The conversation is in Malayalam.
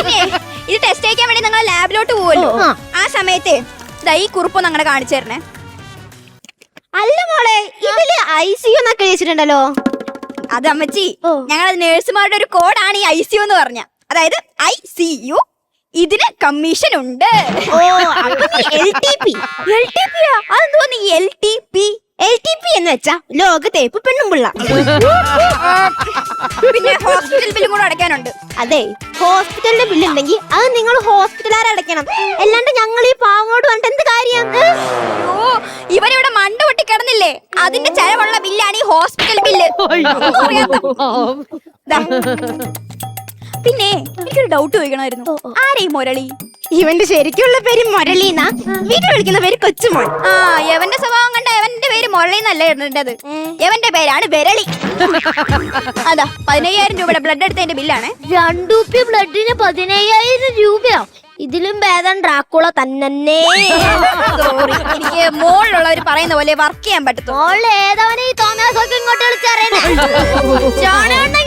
പിന്നെ ഇത് ടെസ്റ്റ് ചെയ്യാൻ വേണ്ടി നിങ്ങൾ ലാബിലോട്ട് പോവല്ലോ. ആ. സമയത്ത് ദാ ഈ കുറിപ്പൊന്ന് അങ്ങനെ കാണിച്ചു തരണേ. അല്ല മോളെ ഇതിൽ ഐ സി എന്നൊക്കെ വെച്ചിട്ടുണ്ടല്ലോ അത് അമ്മച്ചി. ഞങ്ങൾ നേഴ്സുമാരുടെ ഒരു കോഡാണ് ഈ ഐ സി എന്ന് പറഞ്ഞ. അതായത് ഐ സി യു ഇതിന് കമ്മീഷൻ ഉണ്ട്. എന്ന് വെച്ചാ ലോക തേപ്പ് പെണ്ണും പിള്ള. പിന്നെ ഹോസ്പിറ്റൽ ബില്ലും കൂടെ അടയ്ക്കാനുണ്ട്. അതെ. ഹോസ്പിറ്റലിന്റെ ബില്ലുണ്ടെങ്കിൽ അത് നിങ്ങൾ ഹോസ്പിറ്റലുകാരെ അടയ്ക്കണം. അല്ലാണ്ട് ഞങ്ങൾ ഈ പാവങ്ങളോട് പറഞ്ഞിട്ട് എന്ത് കാര്യം? ഓ അയ്യോ ഇവനിവിടെ മണ്ട പൊട്ടി കിടന്നില്ലേ? അതിന്റെ ചെലവുള്ള ബില്ലാണ് ഈ ഹോസ്പിറ്റൽ ബില്ല്. പിന്നെ എനിക്കൊരു ഡൗട്ട് ചോദിക്കണമായിരുന്നു. ആരേ മുരളി? ഇവന്റെ ശരിക്കുള്ള പേര് മുരളീന വീട്ടിൽ വിളിക്കുന്ന പേര് കൊച്ചുമോൻ. ആ യവന്റെ സ്വഭാവം കണ്ട നല്ല പേര് മുരളി എന്നല്ല ഇടേണ്ടത് എവന്റെ പേരാണ് വിരളി. അതാ പതിനയ്യായിരം രൂപയുടെ ബ്ലഡ് എടുത്തതിന്റെ ബില്ലാണ്. രണ്ടുപ്പി ബ്ലഡിന് പതിനയ്യായിരം രൂപയോ. ഇതിലും ഭേദം ഡ്രാക്കുള തന്നെ എനിക്ക് മോളിലുള്ളവർ പറയുന്ന പോലെ വർക്ക് ചെയ്യാൻ പറ്റത്തു മോളിൽ ഏതവനെ ഈ തോമസൊക്കെ ഇങ്ങോട്ട് വിളിച്ചറിയണേ?